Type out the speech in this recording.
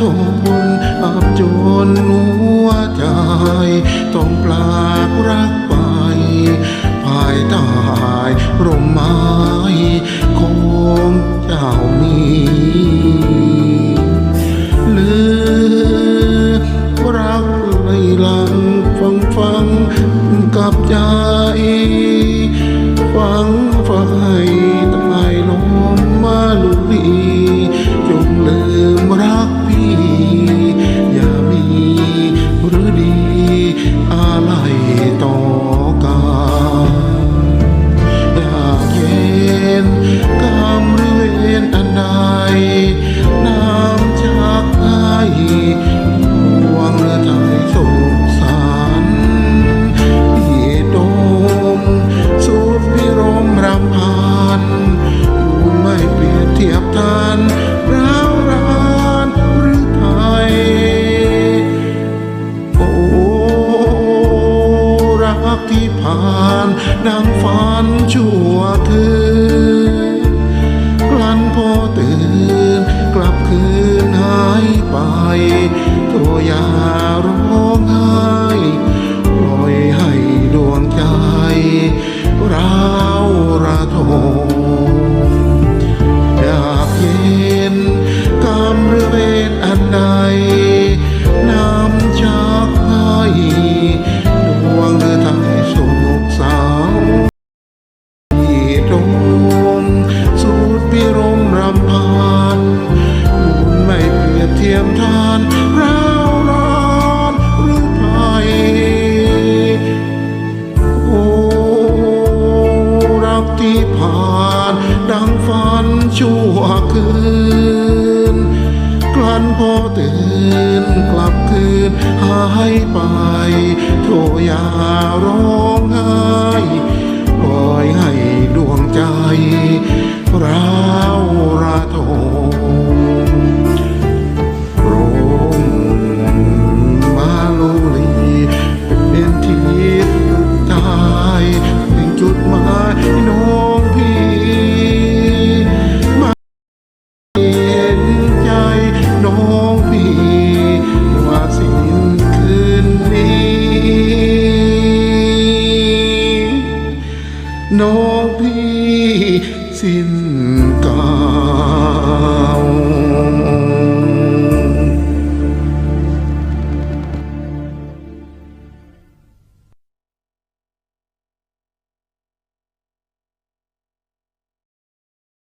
ทุกคนอับจนหัวใจ ต้องปลากรักไป ภายใต้ร่มไม้ของเจ้ามีหรือรักไนหลังฟังฟังกับใจ ฟังฝัง บเทียบทันร้าวรานหรือไทยโอ้รักที่ผ่านดังฝันชั่วคืนกลั้นพอตื่นกลับคืนหายไปตัวย่าร้องไห้ปล่อยให้ดวงใจร้าวระทม วคืน กลั้นพอตื่นกลับคืนหายไปโทอย่าร้องไห้ปล่อยให้ดวงใจร้าวระทมโรงมาลุลีเป็นที่สุดท้ายเป็นจุดหมายน้ มีว่าสิ้นคืนนี้น้องพี่สิ้น